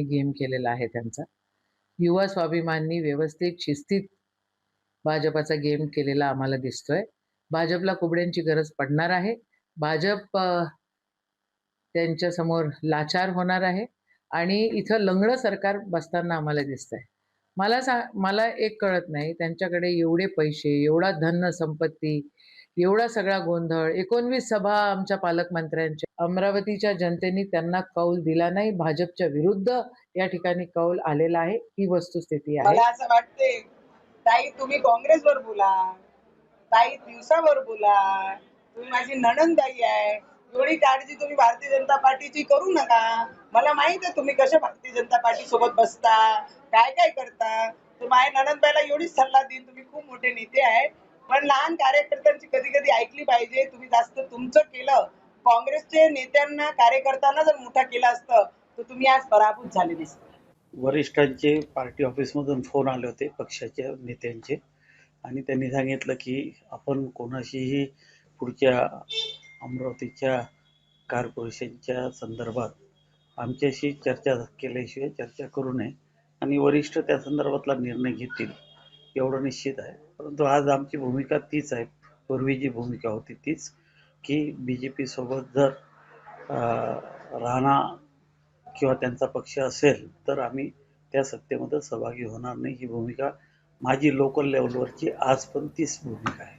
Game केलेला आहे त्यांचा. युवा स्वाभिमाननी व्यवस्थित शिस्तीत भाजपाचा गेम केलेला आम्हाला दिसतोय. भाजपला कुबड्यांची गरज पडणार आहे. भाजप त्यांच्यासमोर लाचार होणार आहे आणि इथं लंगडं सरकार बसताना आम्हाला दिसतंय. मला सा मला एक कळत नाही त्यांच्याकडे एवढे पैसे एवढा धन संपत्ती एवढा सगळा गोंधळ. एकोणवीस सभा आमच्या पालकमंत्र्यांच्या अमरावतीच्या जनतेने त्यांना कौल दिला नाही. भाजपच्या विरुद्ध या ठिकाणी कौल आलेला आहे. ही वस्तुस्थिती आहे. मला असं वाटते ताई तुम्ही काँग्रेसवर बोला. ताई दिवसावर बोला. तुम्ही माझी नणंदाई आहे. एवढी काळजी तुम्ही भारतीय जनता पार्टीची करू नका. मला माहीत आहे तुम्ही कशा भारतीय जनता पार्टी सोबत बसता काय काय करता. तर माझ्या नणंदबाईला एवढीच सल्ला देईन. तुम्ही खूप मोठे नेते आहे पण लहान कार्यकर्त्यांची कधी कधी ऐकली पाहिजे. तुम्ही जास्त तुमचं केलं काँग्रेसचे नेत्यांना कार्यकर्त्यांना जर मोठा केला असतं तर तुम्ही आज पराभूत झाले नसते वरिष्ठांचे पार्टी ऑफिसमधून फोन आले होते पक्षाच्या नेत्यांचे. आणि त्यांनी सांगितलं की आपण कोणाशीही पुढच्या अमरावतीच्या कॉर्पोरेशनच्या संदर्भात आमच्याशी चर्चा केल्याशिवाय चर्चा करू नये. आणि वरिष्ठ त्या संदर्भातला निर्णय घेतील. एवढं निश्चित आहे. परंतु आज आमची भूमिका तीच आहे. पूर्वी जी भूमिका होती तीच की बी जे पीसोबत जर राणा किंवा त्यांचा पक्ष असेल तर आम्ही त्या सत्तेमध्ये सहभागी होणार नाही. ही भूमिका माझी लोकल लेवलवरची आज पण तीच भूमिका आहे.